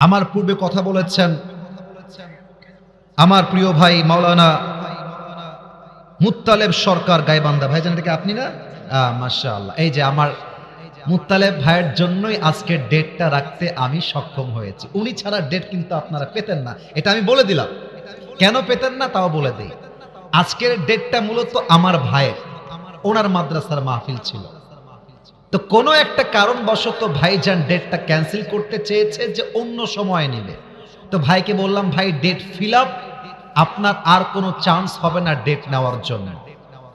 আমার পূর্বে কথা বলেছেন। আমার প্রিয় ভাই মাওলানা মুত্তালেব সরকার গাইবান্ধা। ভাইজান এটাকে আপনি না? মাসা আল্লাহ এই যে আমার মুত্তালেব ভাইয়ের জন্যই আজকের ডেটটা রাখতে আমি সক্ষম হয়েছি। উনি ছাড়া ডেট কিন্তু আপনারা পেতেন না। এটা আমি বলে দিলাম। কেন পেতেন না তাও বলে দিই। আজকের ডেটটা মূলত আমার ভাইয়ের। ওনার মাদ্রাসার মাহফিল ছিল। তো কোনো একটা কারণবশত ভাইজান ডেটটা ক্যান্সেল করতে চেয়েছে যে অন্য সময় নেবে। তো ভাইকে বললাম, ভাই ডেট ফিল আপ আপনার আর কোনো চান্স হবে না ডেট নেওয়ার জন্য।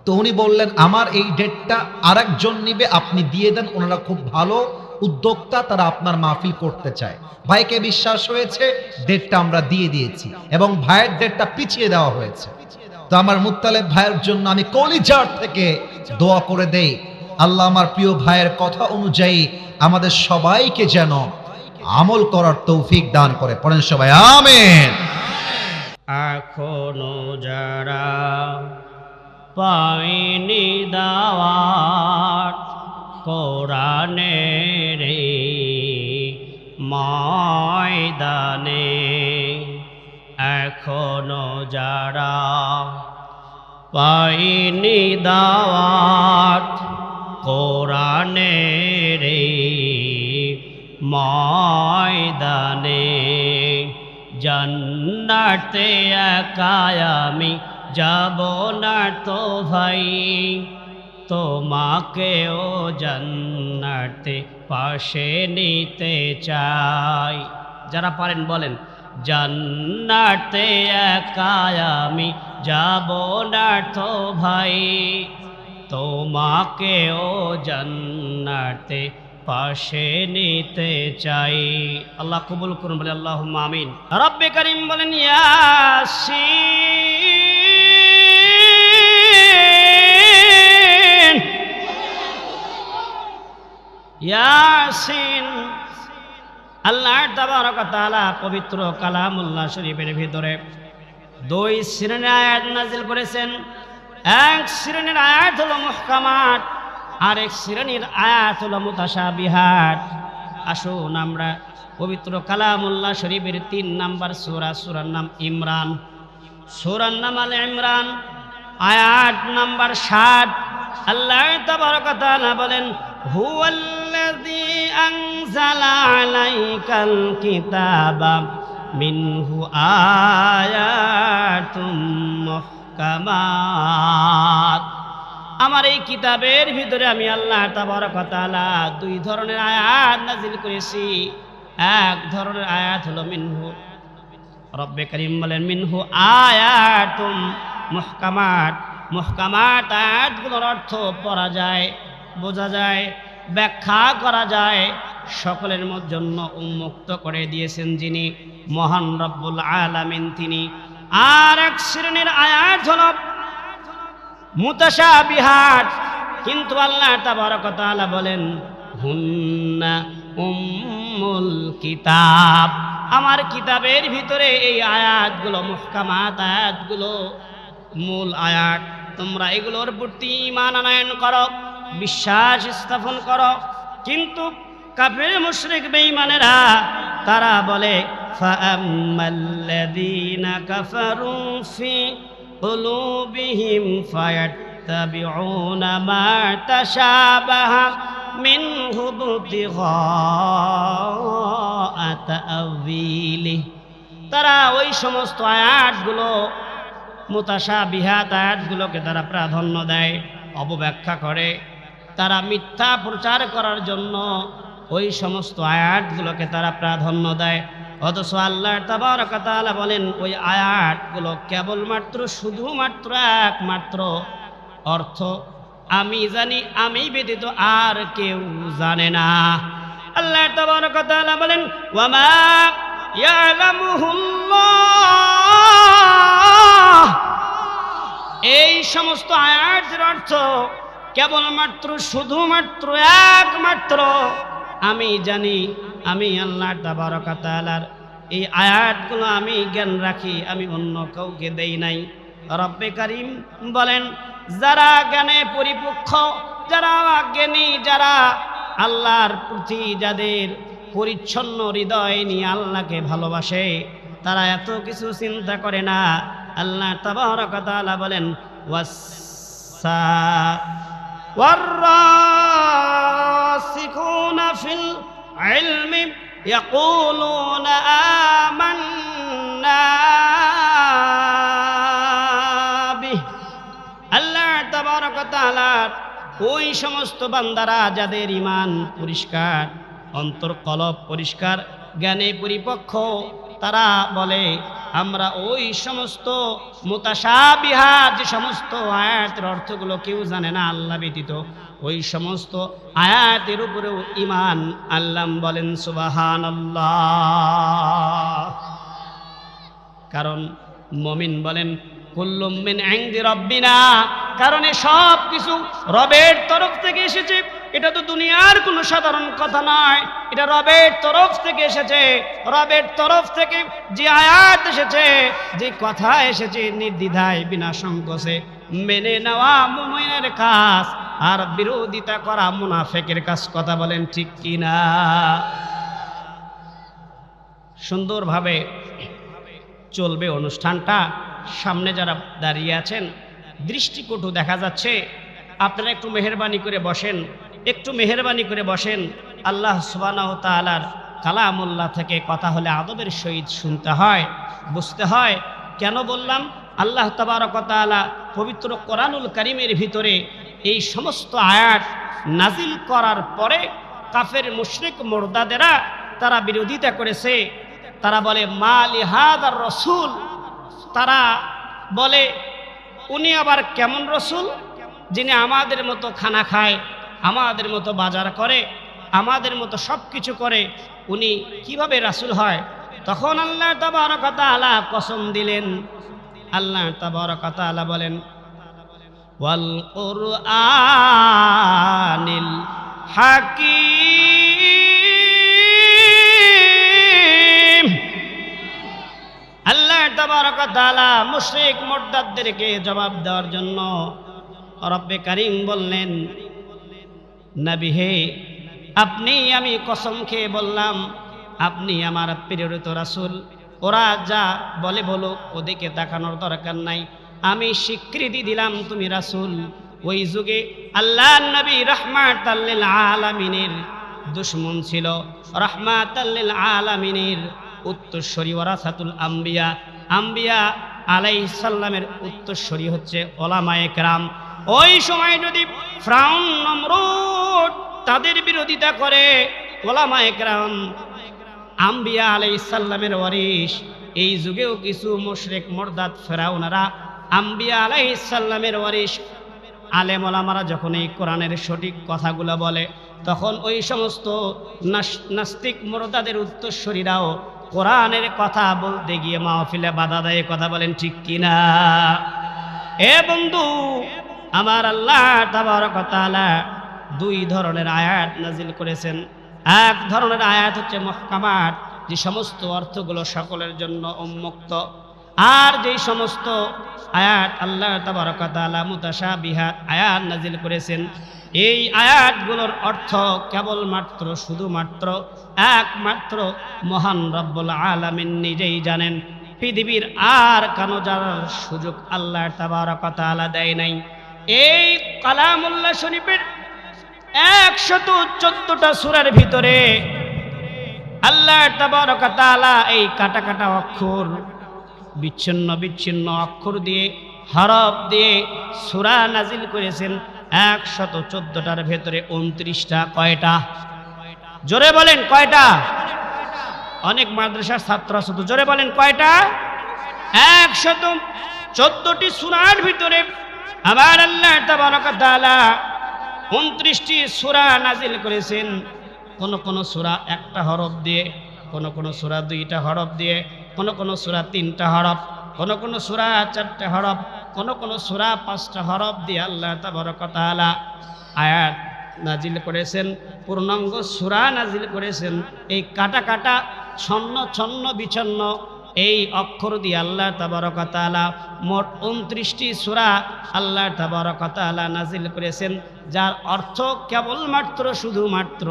তো উনি বললেন, আমার এই ডেটটা আর একজন নিবে, আপনি দিয়ে দেন, ওনারা খুব ভালো উদ্যোক্তা, তারা আপনার মাহফিল করতে চায়। ভাইকে বিশ্বাস হয়েছে ডেটটা আমরা দিয়ে দিয়েছি এবং ভাইয়ের ডেটটা পিছিয়ে দেওয়া হয়েছে। তো আমার মুত্তালেব ভাইয়ের জন্য আমি কলিজার থেকে দোয়া করে দেই আল্লাহ আমার প্রিয় ভাইয়ের কথা অনুযায়ী আমাদের সবাইকে যেন আমল করার তৌফিক দান করে। পড়েন সবাই, আমেন। এখনও যারা পাইনি দাওয়াত কোরআনের ময়দানে, এখনও যারা পাইনি দাওয়াত কোরআনের ময়দানে জান্নাতে একাই আমি যাব না তো ভাই। তোমাকেও জান্নাতে পাশে নিতে চাই। যারা পারেন বলেন, জান্নাতে একাই আমি যাব না তো ভাই। তোমাকেও জান্নাতে পাশে নিতে চাই। আল্লাহ কবুল করুন, বলে আল্লাহ আমিন। রব্বে করিম বলেন, ইয়াসিন। ইয়াসিন। আল্লাহ তাবারক তাআলা পবিত্র কালামুল্লাহ শরীফের ভিতরে দুই শ্রেণির আয়াত নাজিল করেছেন। এক শ্রেণির আয়াত হলো আর এক শ্রেণির আয়াত হলো মুতাশাবিহাত। আসুন আমরা পবিত্র কালামুল্লাহ শরীফের তিন নাম্বার সূরা, সূরার নাম ইমরান। সূরার নাম আল ইমরান, আয়াত নাম্বার ষাট আল্লাহ তাআলা বলেন, হুয়াল্লাযী আনজালা আলাইকাল কিতাবা, মিনহু আয়াতুম মুহকামাত আমার এই কিতাবের ভিতরে আমি আল্লাহ তাবারক তাআলা দুই ধরনের আয়াত নাজিল করেছি। এক ধরনের আয়াত হলো মিনহু। রব্বে করিম বলেন, মিনহু আয়াতুম মুহকামাত। মুহকামাত আয়াতগুলোর অর্থ পড়া যায়, বোঝা যায়, ব্যাখ্যা করা যায়, সকলের জন্য উন্মুক্ত করে দিয়েছেন যিনি মহান রব্বুল আলামিন। তিনি আর এক শ্রেণির আয়াত হল, মুতাশা বিহার। কিন্তু আল্লাহ তাবারক তাআলা বলেন, হুন্না উম্মুল কিতাব। আমার কিতাবের ভিতরে এই আয়াতগুলো, মুহকামাত আয়াতগুলো, মূল আয়াত, তোমরা এগুলোর প্রতি ইমান করো, বিশ্বাস স্থাপন করো। কিন্তু কাফের মুশরিক বেঈমানেরা, তারা বলে ফাআম্মাল্লাযীনা কাফারু ফি قلوبهم فيتبعون ما تشابه منه ابتغاء تأويله তারা ওই সমস্ত আয়াতগুলো মোতাসা বিহাত আয়াতগুলোকে তারা প্রাধান্য দেয় অবব্যাখ্যা করে তারা মিথ্যা প্রচার করার জন্য ওই সমস্ত আয়াতগুলোকে তারা প্রাধান্য দেয় অথচ আল্লাহ তাবারক তাআলা বলেন, ওই আয়াতগুলো কেবলমাত্র শুধুমাত্র একমাত্র অর্থ। আমি জানি, আমি ব্যতীত আর কেউ জানে না। আল্লাহ তাবারক তাআলা বলেন এই সমস্ত আয়াতের অর্থ কেবলমাত্র শুধুমাত্র একমাত্র আমি জানি, আমি আল্লাহ তাবারকাতালার এই আয়াতগুলো আমি জ্ঞান রাখি, আমি অন্য কাউকে দেই নাই। রব্বে করিম বলেন, যারা জ্ঞানে পরিপক্ষ যারা জ্ঞানী যারা আল্লাহর প্রতি যাদের পরিচ্ছন্ন হৃদয় নিয়ে আল্লাহকে ভালোবাসে, তারা এত কিছু চিন্তা করে না। আল্লাহ তাবারক ওয়া তাআলা বলেন ওয়াসসা والراسخون في العلم يقولون آمنا به আল্লাহ তাবারক ওয়া তাআলার ওই সমস্ত বান্দারা যাদের ইমান পরিষ্কার অন্তর কলব পরিষ্কার জ্ঞানে পরিপক্ষ তারা বলে আমরা ওই সমস্ত মোতাসাবিহা যে সমস্ত আয়াতের অর্থগুলো কেউ জানে না, আল্লাহ ব্যতীত ওই সমস্ত আয়াতের উপরেও ইমান আল্লাহ বলেন সুবাহান কারণ মমিন বলেন কুল্লুম মিন ইনদি রব্বিনা। কারণ সব কিছু রবের তরফ থেকে এসেছে। এটা তো দুনিয়ার কোনো সাধারণ কথা নয়। এটা রবের তরফ থেকে এসেছে, রবের তরফ থেকে যে আয়াত এসেছে, যে কথা এসেছে নির্দ্বিধায় বিনা সংকোচে। মেনে নেওয়া মুমিনের কাজ, আর বিরোধিতা করা মুনাফেকের কাজ, কথা বলেন ঠিক কিনা? সুন্দরভাবে চলবে অনুষ্ঠানটা। সামনে যারা দাঁড়িয়ে আছেন, দৃষ্টিকটু দেখা যাচ্ছে। আপনারা একটু মেহরবানি করে বসেন। একটু মেহরবানি করে বসেন। আল্লাহ সুবানাহ তালার কালামুল্লাহ থেকে কথা হলে আদবের সহিত শুনতে হয়, বুঝতে হয়। কেন বললাম? আল্লাহ তাবারকতালা পবিত্র কোরআনুল করিমের ভিতরে এই সমস্ত আয়াত নাজিল করার পরে কাফের, মুশরিক, মোর্দাদেরা তারা বিরোধিতা করেছে। তারা বলে, মা লিহাদ আর রসুল। তারা বলে, উনি আবার কেমন রসুল, যিনি আমাদের মতো খানা খায়? আমাদের মতো বাজার করে, আমাদের মতো সব কিছু করে, উনি কীভাবে রাসুল হয়? তখন আল্লাহ তাবারকতা আলা কসম দিলেন। আল্লাহ তাবারকতা আলা বলেন, ওয়াল কুরআনিল হাকিম। আল্লাহ তাবারকাতালা মুশরিক মোর্দাদদেরকে জবাব দেওয়ার জন্য রব্বে কারিম বললেন নবী হে, আপনি আমি কসম খেয়ে বললাম, আপনি আমার প্রেরিত রাসুল। ওরা যা বলে বলো ওদিকে দেখানোর দরকার নাই। আমি স্বীকৃতি দিলাম তুমি রাসুল। ওই যুগে আল্লাহ নবী রহমাত আলামিনের দুশ্মন ছিল। রহমাত আলামিনের উত্তরস্বরী ওরাসাতুল আম্বিয়া। আম্বিয়া আলাইহিস সাল্লামের উত্তরস্বরী হচ্ছে ওলামায়ে কেরাম। ওই সময় যদি ফ্রাউন, নমরুদ তাদের বিরোধিতা করে। ওলামায়ে কেরাম, আম্বিয়া আলাইহিস সাল্লামের ওয়ারিস এই যুগেও কিছু মুশরেক, মোরদাদ, ফেরাউনারা আম্বিয়া আলাইহিস সাল্লামের ওয়ারিস আলেম যখন এই কোরআনের সঠিক কথাগুলো বলে, তখন ওই সমস্ত নাস- নাস্তিক মোরদাদের উত্তরস্বরীরাও কোরআনের কথা বলতে গিয়ে মাহফিলে বাধা দেয়। কথা বলেন ঠিক কিনা? এ বন্ধু আমার আল্লাহ তাবারকতালা দুই ধরনের আয়াত নাজিল করেছেন। এক ধরনের আয়াত হচ্ছে মহকামাত, যে সমস্ত অর্থগুলো সকলের জন্য উন্মুক্ত। আর যেই সমস্ত আয়াত আল্লাহ তাবারকতালা মুতাশা বিহাত আয়াত নাজিল করেছেন, এই আয়াতগুলোর অর্থ কেবলমাত্র শুধুমাত্র একমাত্র মহান রব্বুল আলামিন নিজেই জানেন। পৃথিবীর আর কানো জানার সুযোগ আল্লাহ তাবারকতালা দেয় নাই। এই কালামুল্লাহ শরীফের একশত চোদ্দটা সুরার ভিতরে আল্লাহ এই কাটা কাটা অক্ষর, বিচ্ছিন্ন বিচ্ছিন্ন অক্ষর দিয়ে, হরফ দিয়ে সুরা নাজিল করেছেন একশত চোদ্দটার ভেতরে উনত্রিশটা কয়টা? জোরে বলেন কয়টা? অনেক মাদ্রাসার ছাত্র আছে তো জোরে বলেন কয়টা? একশত চোদ্দটি সুরার ভিতরে আবার আল্লাহ তাবারকাতালা উনত্রিশটি সুরা নাজিল করেছেন। কোন কোন সুরা একটা হরফ দিয়ে, কোন কোন সুরা দুইটা হরফ দিয়ে, কোন কোন সুরা তিনটা হরফ, কোন কোন সুরা চারটে হরফ, কোন কোন সুরা পাঁচটা হরফ দিয়ে আল্লাহ তাবারকাতালা আয়াত নাজিল করেছেন। পূর্ণাঙ্গ সুরা নাজিল করেছেন। এই কাটা কাটা, ছন্ন ছন্ন, বিছন্ন এই অক্ষর দিয়ে আল্লাহ তাবারকতালা মোট উনত্রিশটি সুরা আল্লাহ তাবারকতালা নাজিল করেছেন, যার অর্থ কেবলমাত্র শুধুমাত্র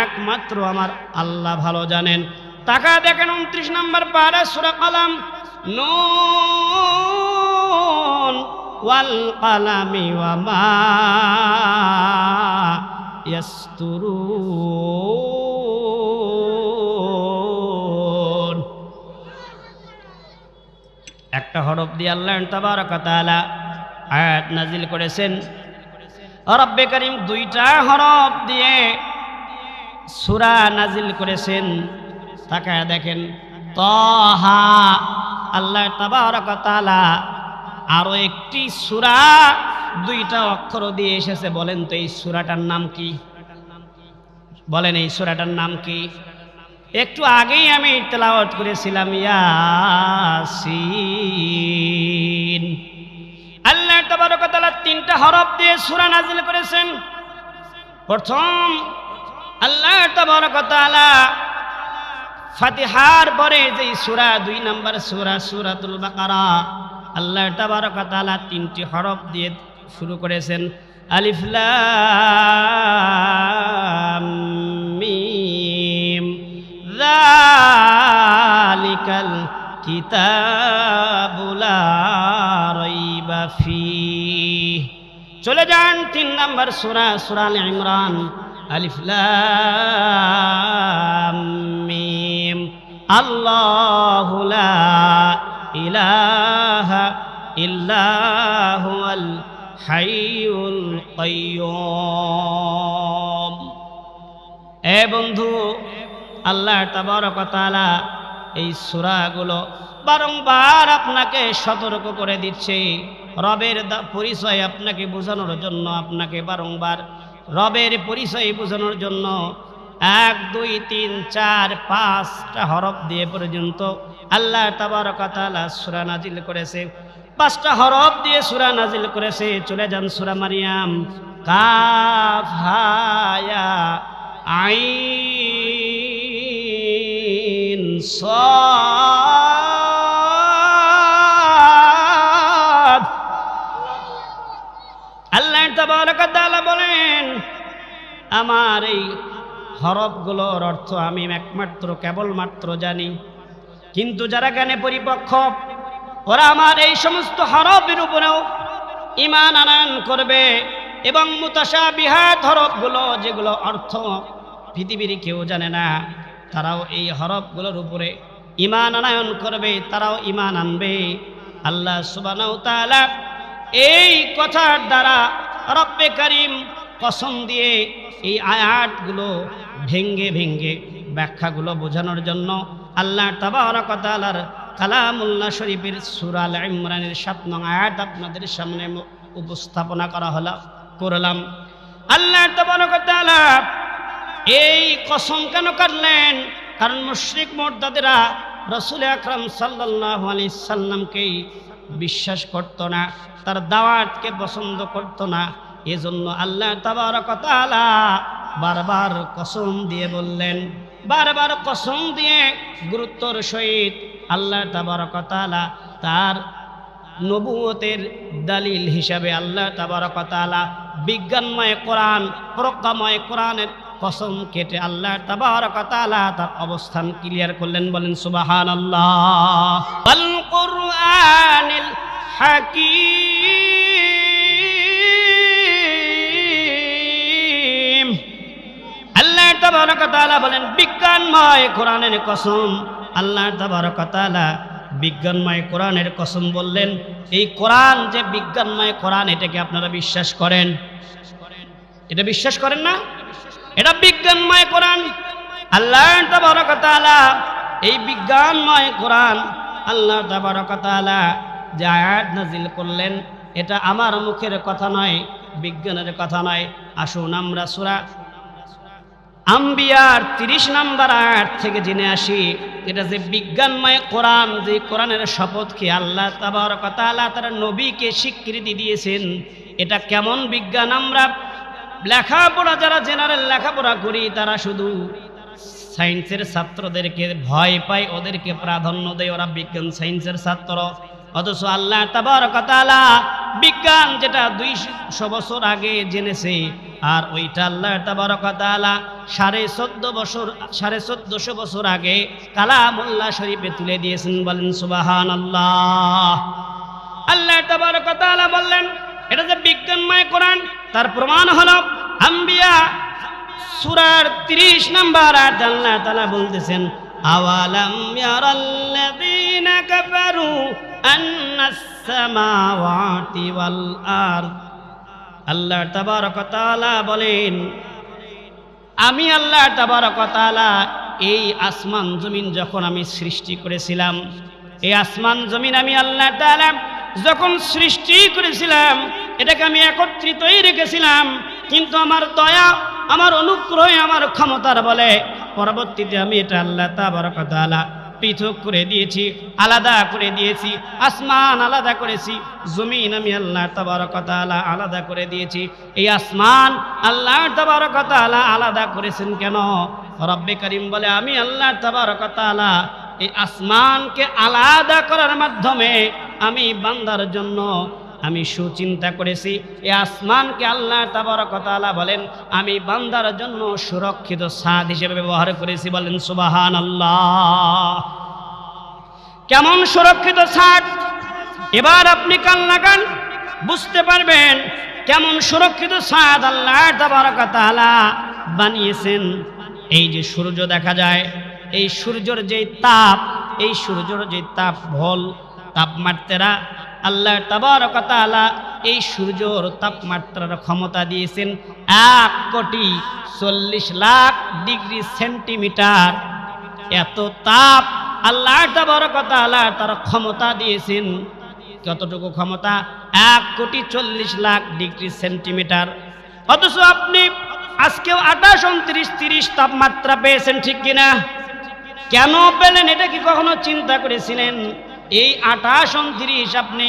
একমাত্র আমার আল্লাহ ভালো জানেন। টাকা দেখেন উনত্রিশ নম্বর পারে সুরা কালাম, নুন ওয়াল কালামি ওয়া মা ইয়াসতুরুন। হরফ দিয়ে আল্লাহ তাবারক তাআলা আয়াত নাজিল করেছেন। রব্বে করিম দুইটা হরফ দিয়ে সূরা নাজিল করেছেন। তাকায় দেখেন, তহা আল্লাহ তাবারক তাআলা আরও একটি সূরা দুইটা অক্ষর দিয়ে এসেছে। বলেন তো এই সূরাটার নাম কি? বলেন এই সূরাটার নাম কি? একটু আগেই আমি তেলাওয়াত করেছিলাম আল্লাহ তাবারক তাআলা তিনটা হরফ দিয়ে সুরা নাজিল করেছেন। প্রথম, আল্লাহ তাবারক তাআলা ফাতিহার পরে যে সুরা, দুই নম্বর সুরা, সূরাতুল বাকারা, আল্লাহ তাবারক তাআলা তিনটি হরফ দিয়ে শুরু করেছেন, আলিফ লাম মিম যালিকাল কিতাবু লা রাইবা ফিহ। চলে যান তিন নম্বর সূরা সূরা আল ইমরান। আলিফ লাম মিম। আল্লাহু লা ইলাহা ইল্লা হুয়াল হাইয়ুল কাইয়্যুম এ বন্ধু আল্লাহ তাবারক তাআলা এই সূরাগুলো বারংবার আপনাকে সতর্ক করে দিচ্ছে। রবের পরিচয় আপনাকে বোঝানোর জন্য আপনাকে বারংবার রবের পরিচয় বোঝানোর জন্য এক, দুই, তিন, চার, পাঁচটা হরফ দিয়ে পর্যন্ত আল্লাহ তাবারক তাআলা সূরা নাজিল করেছে। পাঁচটা হরফ দিয়ে সূরা নাজিল করেছে। চলে যান সূরা মারিয়াম। কাফ হায়া আইন। সাদ বলেন, আমার এই হরফগুলোর অর্থ আমি একমাত্র, কেবলমাত্র জানি। কিন্তু যারা জ্ঞানে পরিপক্ষ ওরা আমার এই সমস্ত হরফের উপরেও ইমান আনয়ন করবে এবং মুতাশা বিহাত হরফগুলো, যেগুলো অর্থ পৃথিবীর কেউ জানে না। তারাও এই হরফগুলোর উপরে ইমান আনয়ন করবে, তারাও ইমান আনবে। আল্লাহ তাআলা এই কথার দ্বারা রব্বে করিম কসম দিয়ে এই আয়াতগুলো ভেঙ্গে ভেঙ্গে ব্যাখ্যাগুলো বোঝানোর জন্য আল্লাহ তাবারক তাআলার কালামুল্লাহ শরীফের সূরা আল ইমরানের সাত নং আয়াত আপনাদের সামনে উপস্থাপনা করা হলো, করলাম। আল্লাহ তাবারক তাআলা এই কসম কেন কাটলেন কারণ মুশ্রিক মোর্দাদেরা রসুল আকরাম সাল্লাল্লাহু আলি সাল্লামকেই বিশ্বাস করত না, তার দাওয়াতকে পছন্দ করত না। এজন্য আল্লাহ তাবারক তাআলা বারবার কসম দিয়ে বললেন, বারবার কসম দিয়ে গুরুত্বর সহিত আল্লাহ তাবারক তাআলা তার নবুয়তের দালিল হিসাবে আল্লাহ তাবারক তাআলা বিজ্ঞানময় কোরআন, প্রজ্ঞাময় কোরআনের কসম কেটে আল্লাহ তাবারক তাআলা তার অবস্থান ক্লিয়ার করলেন, বলেন হাকীম। আল্লাহ বিজ্ঞানময় কসম। কসম বললেন, এই যে বিজ্ঞানময় এটাকে আপনারা বিশ্বাস করেন। এটা বিশ্বাস করেন না? এটা বিজ্ঞানময় কোরআন। আল্লাহ তাবারক তাআলা এই বিজ্ঞানময় কোরআন আল্লাহ তাবারক তাআলা যে আয়াত নাজিল করলেন, এটা আমার মুখের কথা নয়, বিজ্ঞানের কথা নয়। আসুন আমরা সুরা আম্বিয়ার তিরিশ নাম্বার আয়াত থেকে জেনে আসি এটা যে বিজ্ঞানময় কোরআন, যে কোরআনের শপথকে আল্লাহ তাবার কথা তাআলা তারা নবীকে স্বীকৃতি দিয়েছেন, এটা কেমন বিজ্ঞান আমরা লেখাপড়া যারা জেনারেল লেখাপড়া করি, তারা শুধু সায়েন্সের ছাত্রদেরকে ভয় পায়, ওদেরকে প্রাধান্য দেয়, ওরা বিজ্ঞান সায়েন্সের ছাত্র। অথচ আল্লাহ তাবারকাতালা বিজ্ঞান যেটা দুইশো বছর আগে জেনেছে, আর ওইটা আল্লাহ তাবারকাতালা সাড়ে চোদ্দ বছর, সাড়ে চোদ্দশো বছর আগে কালামুল্লাহ শরীফে তুলে দিয়েছেন, বলেন সুবাহান আল্লাহ আল্লাহ তাবারকাতালা বললেন এটা যে বিজ্ঞানময় কোরআন, তার প্রমাণ হলো আম্বিয়া সুরার 30 নাম্বার আয়াত আল্লাহ তালা বলতেছেন আল্লাহ তাবারক তাআলা বলেন, আমি আল্লাহ তাবারক এই আসমান জমিন যখন আমি সৃষ্টি করেছিলাম, এই আসমান জমিন আমি আল্লাহ তাআলা যখন সৃষ্টি করেছিলাম এটাকে আমি একত্রিতই রেখেছিলাম, কিন্তু আমার দয়া, আমার অনুগ্রহে, আমার ক্ষমতার বলে পরবর্তীতে আমি এটা আল্লাহ তাবারক ওয়া পৃথক করে দিয়েছি, আলাদা করে দিয়েছি, আসমান আলাদা করেছি, জমিন আমি আল্লাহ তাবারক ওয়া আলাদা করে দিয়েছি। এই আসমান আল্লাহ তাবারক ওয়া আলাদা করেছেন কেন? রব্বে করিম বলে, আমি আল্লাহ তাবারক ওয়া এই আসমানকে আলাদা করার মাধ্যমে আমি বান্দার জন্য আমি সুচিন্তা করেছি। এ আসমানকে আল্লাহ তাবারক ওয়া তাআলা বলেন, আমি বান্দার জন্য সুরক্ষিত সাদ হিসেবে ব্যবহার করেছি। বলেন সুবাহান আল্লাহ কেমন সুরক্ষিত ছাদ? এবার আপনি কান লাগান বুঝতে পারবেন কেমন সুরক্ষিত ছাদ আল্লাহ তাবারক ওয়া তাআলা বানিয়েছেন। এই যে সূর্য দেখা যায়, এই সূর্যর যে তাপ, এই সূর্যর যে তাপ ভল তাপমাত্রা আল্লাহ তাবারক ওয়া তাআলা এই সূর্যর তাপমাত্রার ক্ষমতা দিয়েছেন এক কোটি চল্লিশ লাখ ডিগ্রি সেন্টিমিটার। এত তাপ আল্লাহ তাবারক ওয়া তাআলা তার ক্ষমতা দিয়েছেন। কতটুকু ক্ষমতা? এক কোটি চল্লিশ লাখ ডিগ্রি সেন্টিমিটার। অথচ আপনি আজকেও আঠাশ, উনত্রিশ, তিরিশ তাপমাত্রা পেয়েছেন ঠিক কিনা? কেন পেলেন? এটা কি কখনো চিন্তা করেছিলেন? এই আঠাশ উনত্রিশ আপনি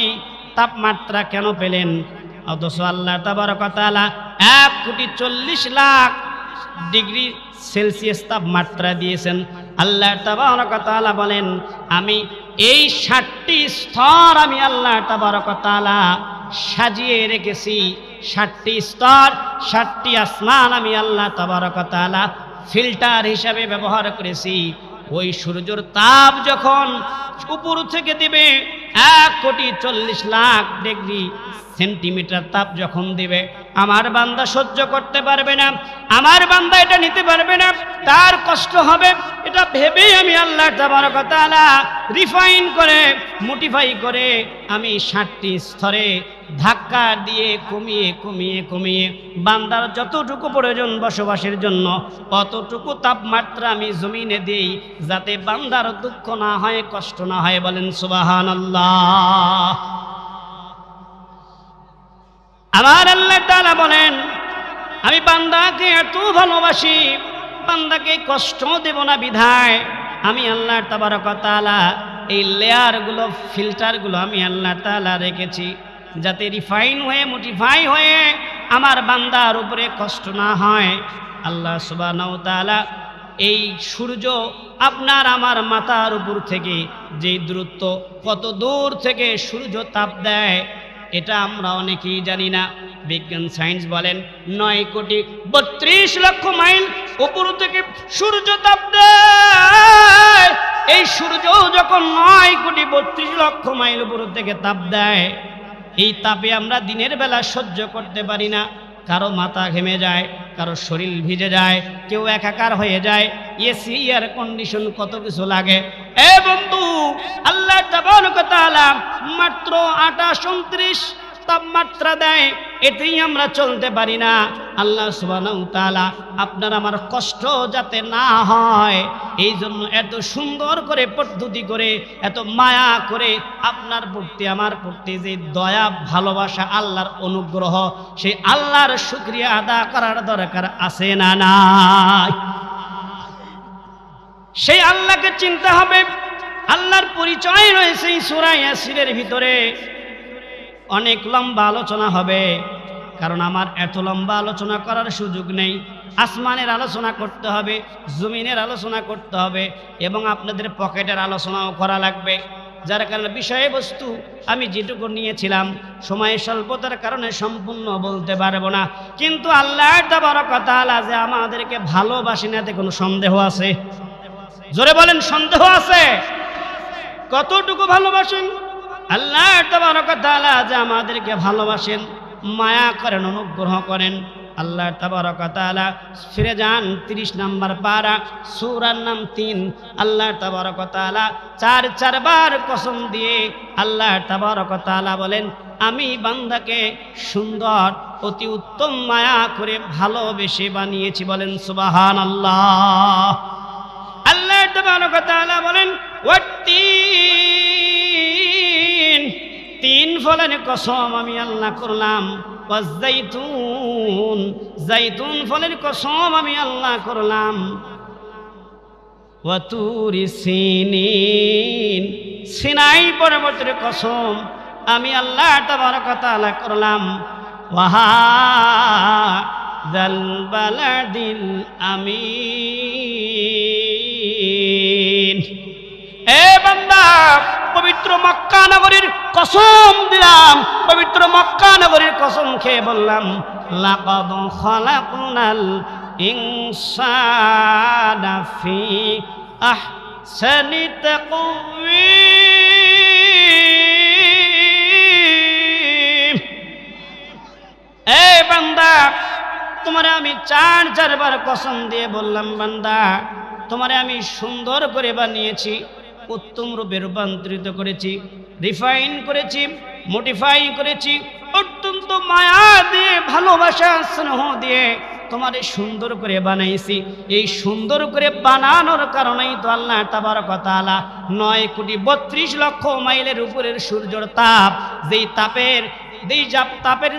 তাপমাত্রা কেন পেলেন? অথচ আল্লাহ তাবারকতালা এক কোটি চল্লিশ লাখ ডিগ্রি সেলসিয়াস তাপমাত্রা দিয়েছেন। আল্লাহ তাবারকতালা বলেন, আমি এই ষাটটি স্তর আমি আল্লাহ তাবারকতালা সাজিয়ে রেখেছি। ষাটটি স্তর, ষাটটি আসমান আমি আল্লাহ তাবারকতালা ফিল্টার হিসাবে ব্যবহার করেছি। ওই সূর্যের তাপ যখন উপর থেকে দিবে, এক কোটি চল্লিশ লাখ ডিগ্রি সেন্টিমিটার তাপ যখন দিবে, আমার বান্দা সহ্য করতে পারবে না, আমার বান্দা এটা নিতে পারবে না, তার কষ্ট হবে। এটা ভেবেই আমি আল্লাহ তাবারকতালা রিফাইন করে মোটিফাই করে আমি ষাটটি স্তরে ধাক্কা দিয়ে কমিয়ে কমিয়ে কমিয়ে বান্দার যতটুকু প্রয়োজন বসবাসের জন্য, অতটুকু তাপমাত্রা আমি জমিনে দিই যাতে বান্দার দুঃখ না হয়, কষ্ট না হয়। বলেন সুবাহান আল্লাহ আমার আল্লাহ তাআলা বলেন, আমি বান্দাকে এত ভালোবাসি, বান্দাকে কষ্ট দেব না বিধায়। আমি আল্লাহ তাবারক তাআলা এই লেয়ারগুলো, ফিল্টারগুলো আমি আল্লাহ তালা রেখেছি। যাতে রিফাইন হয়ে, মোটিফাই হয়ে আমার বান্দার উপরে কষ্ট না হয়। আল্লাহ সুবহানাহু এই সূর্য আপনার আমার মাথার উপর থেকে যে দূরত্ব কত দূর থেকে সূর্য তাপ দেয়, এটা আমরা অনেকেই জানি না। বিজ্ঞান, সায়েন্স বলেন, নয় কোটি বত্রিশ লক্ষ মাইল উপর থেকে সূর্য তাপ দেয়। এই সূর্য যখন নয় কোটি বত্রিশ লক্ষ মাইল উপর থেকে তাপ দেয় এই তাপে আমরা দিনের বেলা সহ্য করতে পারি না। কারও মাথা ঘেমে যায়, কারও শরীর ভিজে যায়, কেউ একাকার হয়ে যায়, এসি, এয়ার কন্ডিশন কত কিছু লাগে। এ বন্ধু, আল্লাহ মাত্র আটাশ উনত্রিশ তাপমাত্রা দেয়, এতেই আমরা চলতে পারি না। আল্লাহ তাআলা আপনার আমার কষ্ট যাতে না হয় এই জন্য এত সুন্দর করে, পদ্ধতি করে, এত মায়া করে আপনার প্রতি, আমার প্রতি যে দয়া, ভালোবাসা, আল্লাহর অনুগ্রহ সেই আল্লাহর শুক্রিয়া আদা করার দরকার আছে না নাই? সেই আল্লাহকে চিনতে হবে। আল্লাহর পরিচয় রয়েছে এই সূরা ইয়াসিনের ভিতরে। অনেক লম্বা আলোচনা হবে। কারণ আমার এত লম্বা আলোচনা করার সুযোগ নেই। আসমানের আলোচনা করতে হবে, জমিনের আলোচনা করতে হবে এবং আপনাদের পকেটের আলোচনাও করা লাগবে। যার কারণে বিষয়বস্তু আমি যেটুকু নিয়েছিলাম সময়ের স্বল্পতার কারণে সম্পূর্ণ বলতে পারব না। কিন্তু আল্লাহ কথা আলা যে আমাদেরকে ভালোবাসি না এতে কোনো সন্দেহ আছে? জোরে বলেন, সন্দেহ আছে? কতটুকু ভালোবাসেন? আল্লাহ তাবারকাতালা যে আমাদেরকে ভালোবাসেন, মায়া করেন, অনুগ্রহ করেন, আল্লাহ তাবারকাতালা ফিরে যান তিরিশ নাম্বার পারা, সুরার নাম তিন। আল্লাহ তাবারকাতালা চার চারবার কসম দিয়ে আল্লাহ তাবারকাতালা বলেন, আমি বান্দাকে সুন্দর, অতি উত্তম মায়া করে ভালোবেসে বানিয়েছি। বলেন সুবাহান আল্লাহ আল্লাহ তাআলা বলেন ওয়াত্তিন তিন ফলের কসম আমি আল্লাহ করলাম। ওয়াজ্জাইতুন জাইতুন ফলের কসম আমি আল্লাহ করলাম। ওয়াতুরি সিনিন, সিনাই পরবর্তীর কসম আমি আল্লাহ তাবারক তাআলা করলাম। ওয়াহা দাল বালাদিল আমিন। এ বান্দা, পবিত্র মক্কা নগরীর কসম দিলাম, পবিত্র মক্কা নগরীর কসম খেয়ে বললাম, লাকাদ খালাকনাল ইনসানা ফি আহসানি তাকওয়িম। এ বান্দা, তোমারে আমি চার চারবার কসম দিয়ে বললাম, বান্দা তোমারে আমি সুন্দর করে বানিয়েছি, উত্তম রূপে রূপান্তরিত করেছি রিফাইন করেছি মডিফাই করেছি, অত্যন্ত মায়া দিয়ে, ভালোবাসা, স্নেহ দিয়ে তোমারে সুন্দর করে বানাইছি। এই সুন্দর করে বানানোর কারণেই তো আল্লাহ তাবার কথা আলা নয় কোটি বত্রিশ লক্ষ মাইলের উপরের সূর্যর তাপ। যেই তাপের যেই তাপের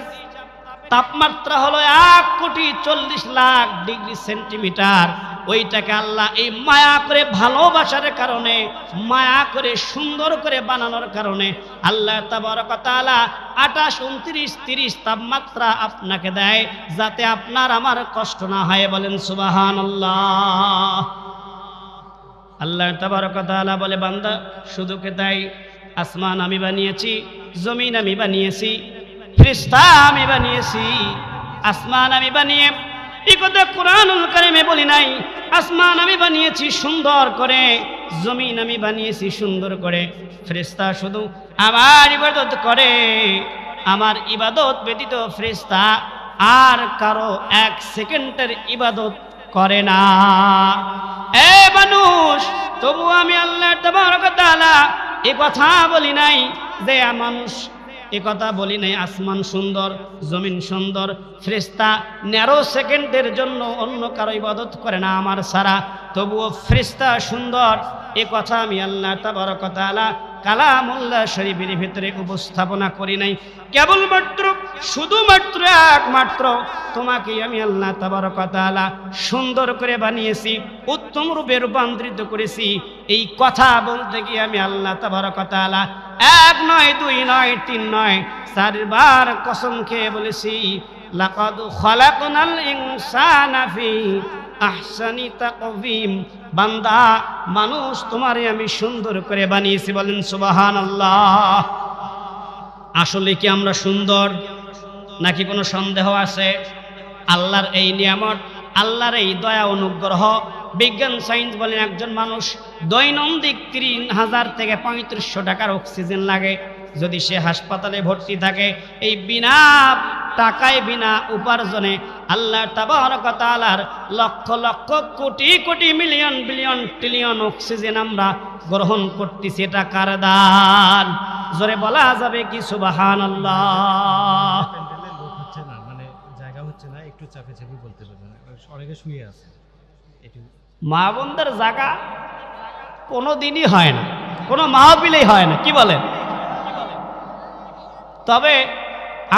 তাপমাত্রা হলো এক কোটি চল্লিশ লাখ ডিগ্রি সেন্টিমিটার। ওইটাকে আল্লাহ এই মায়া করে ভালোবাসার কারণে, মায়া করে সুন্দর করে বানানোর কারণে আল্লাহ তাবারকালা আঠাশ, উনত্রিশ, তিরিশ তাপমাত্রা আপনাকে দেয় যাতে আপনার আমার কষ্ট না হয়। বলেন সুবাহান আল্লাহ আল্লাহ তাবারকালা বলে, বান্দা শুধু কে আসমান আমি বানিয়েছি, জমিন আমি বানিয়েছি ফ্রিস্তা আমি বানিয়েছি, আসমান আমি বানিয়ে এই কথা কোরআনুল কারিমে বলি নাই, আসমান আমি বানিয়েছি সুন্দর করে, জমিন আমি বানিয়েছি সুন্দর করে। ফ্রিস্তা শুধু আমার ইবাদত করে, আমার ইবাদত ব্যতীত ফ্রেস্তা আর কারও এক সেকেন্ডের ইবাদত করে না। এ মানুষ, তবু আমি আল্লাহ তাআলা এ কথা বলি নাই যে মানুষ কথা বলি নাই, আসমান সুন্দর, জমিন সুন্দর, ফ্রিস্তা ন্যারো সেকেন্ডের জন্য অন্য কারও ইবাদত করে না আমার সারা। তবুও ফ্রিস্তা সুন্দর এ কথা আমি আল্লাহ তাবারক তাআলা কালামুল্লাহ শরীফের ভিতরে উপস্থাপনা করি নাই। কেবলমাত্র, শুধুমাত্র একমাত্র তোমাকে আমি আল্লাহ তাআলা সুন্দর করে বানিয়েছি, উত্তম রূপে রূপান্তরিত করেছি। এই কথা বলতে গিয়ে আমি আল্লাহ তাআলা এক নয়, দুই নয়, তিন নয়, চারবার কসম খেয়ে বলেছি লাকাদ খালাকনাল ইনসানা ফি আহসানি তাকভিম বান্দা, মানুষ তোমারে আমি সুন্দর করে বানিয়েছি বলেন সুবাহান আল্লাহ আসলে কি আমরা সুন্দর নাকি কোনো সন্দেহ আছে? আল্লাহর এই নিয়ামত, আল্লাহর এই দয়া অনুগ্রহ। বিজ্ঞান সায়েন্স বলেন একজন মানুষ দৈনন্দিন তিন হাজার থেকে পঁয়ত্রিশশো টাকার অক্সিজেন লাগে। যদি সে হাসপাতালে ভর্তি থাকে, এই বিনা টাকায়, বিনা উপার্জনে আল্লাহ তাবারকালার lakh lakh crore crore million, billion, trillion oxygen আমরা গ্রহণ করতেছি। এটা কার দান? জোরে বলা যাবে কি? সুবাহান আল্লাহ মানে জায়গা হচ্ছে না একটু চাপে বলতে শুয়ে আছে মা বোনদের জায়গা কোনো দিনই হয় না। কোনো মাহফিলেই হয় না। কি বলেন? তবে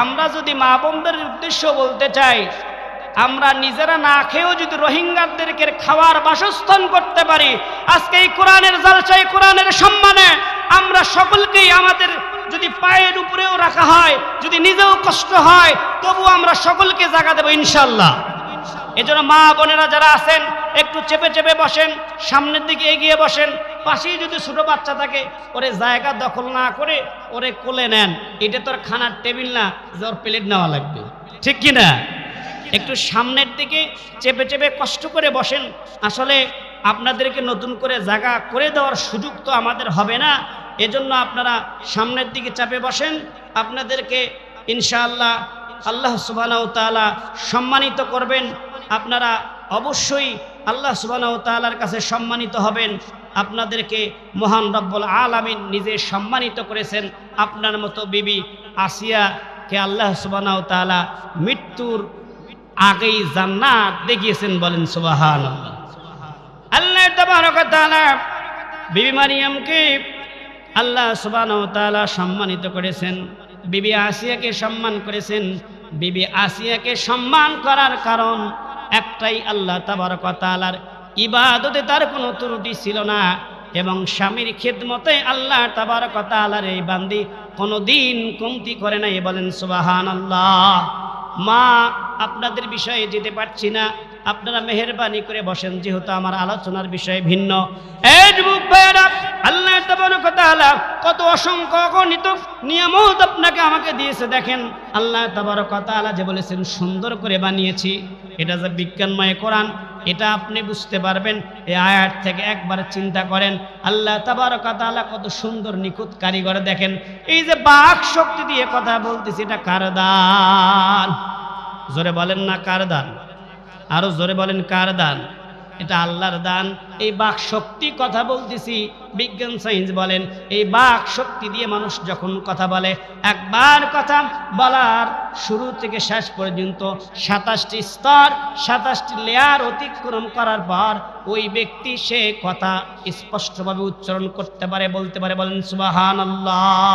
আমরা যদি মা বোনদের উদ্দেশ্য বলতে চাই, আমরা নিজেরা না খেয়েও যদি রোহিঙ্গাদেরকে খাওয়ার বাসস্থান করতে পারি, আজকে এই কোরআনের জালসাই কোরআনের সম্মানে আমরা সকলকেই আমাদের যদি পায়ের উপরেও রাখা হয়, যদি নিজেও কষ্ট হয়, তবু আমরা সকলকে জাগা দেবো ইনশাল্লাহ এজন্য মা বোনেরা যারা আছেন, একটু চেপে চেপে বসেন, সামনের দিকে এগিয়ে বসেন পাশেই যদি ছোট বাচ্চা থাকে, ওরে জায়গা দখল না করে ওরে কোলে নেন। এটা তোর খানার টেবিল না, যে ওর প্লেট নেওয়া লাগবে। ঠিক কি না একটু সামনের দিকে চেপে চেপে কষ্ট করে বসেন। আসলে আপনাদেরকে নতুন করে জায়গা করে দেওয়ার সুযোগ তো আমাদের হবে না। এজন্য আপনারা সামনের দিকে চাপে বসেন। আপনাদেরকে ইনশাআল্লাহ আল্লাহ তাআলা সম্মানিত করবেন। আপনারা অবশ্যই আল্লাহ তাআলার কাছে সম্মানিত হবেন। আপনাদেরকে মহান রব্বুল আলামিন নিজে সম্মানিত করেছেন। আপনার মতো বিবি আসিয়াকে আল্লাহ সুবহানাহু তাআলা মৃত্যুর আগেই জান্নাত দেখিয়েছেন বলেন সুবহানাল্লাহ। আল্লাহ ওয়া বিবি মারিয়ামকে আল্লাহ সুবহানাহু ওয়া তাআলা সম্মানিত করেছেন। বিবি আসিয়াকে সম্মান করেছেন। বিবি আসিয়াকে সম্মান করার কারণ একটাই আল্লাহ তাবারক ওয়া তাআলার ইবাদতে তার কোনো ত্রুটি ছিল না এবং স্বামীর খেদমতে আল্লাহ তাবারক ওয়া তাআলার এই বান্দি কোনো দিন কমতি করে নাই। বলেন সুবাহান আল্লাহ মা, আপনাদের বিষয়ে যেতে পারছি না। আপনারা মেহরবানি করে বসেন, যেহেতু আমার আলোচনার বিষয় ভিন্ন। এই ভাইয়েরা কত অসংখ্য অগণিত নিয়ামত আপনাকে আমাকে দিয়েছে। দেখেন, আল্লাহ তাবারক ওয়া তাআলা যে বলেছেন, সুন্দর করে বানিয়েছি। এটা যে বিজ্ঞানময় কোরআন, এটা আপনি বুঝতে পারবেন। এই আয়াত থেকে একবার চিন্তা করেন, আল্লাহ কত সুন্দর নিখুঁত কারিগর। দেখেন, এই যে বাক শক্তি দিয়ে কথা বলতেছি, এটা কার দান? জোরে বলেন না কার দান? আরও জোরে বলেন কার দান? এটা আল্লাহর দান। এই বাক শক্তি কথা বলতেছি, বিজ্ঞান সায়েন্স বলেন, এই বাক শক্তি দিয়ে মানুষ যখন কথা বলে, একবার কথা বলার শুরু থেকে শেষ পর্যন্ত সাতাশটি স্তর, সাতাশটি লেয়ার অতিক্রম করার পর ওই ব্যক্তি সে কথা স্পষ্টভাবে উচ্চারণ করতে পারে, বলতে পারে, বলেন সুবাহান আল্লাহ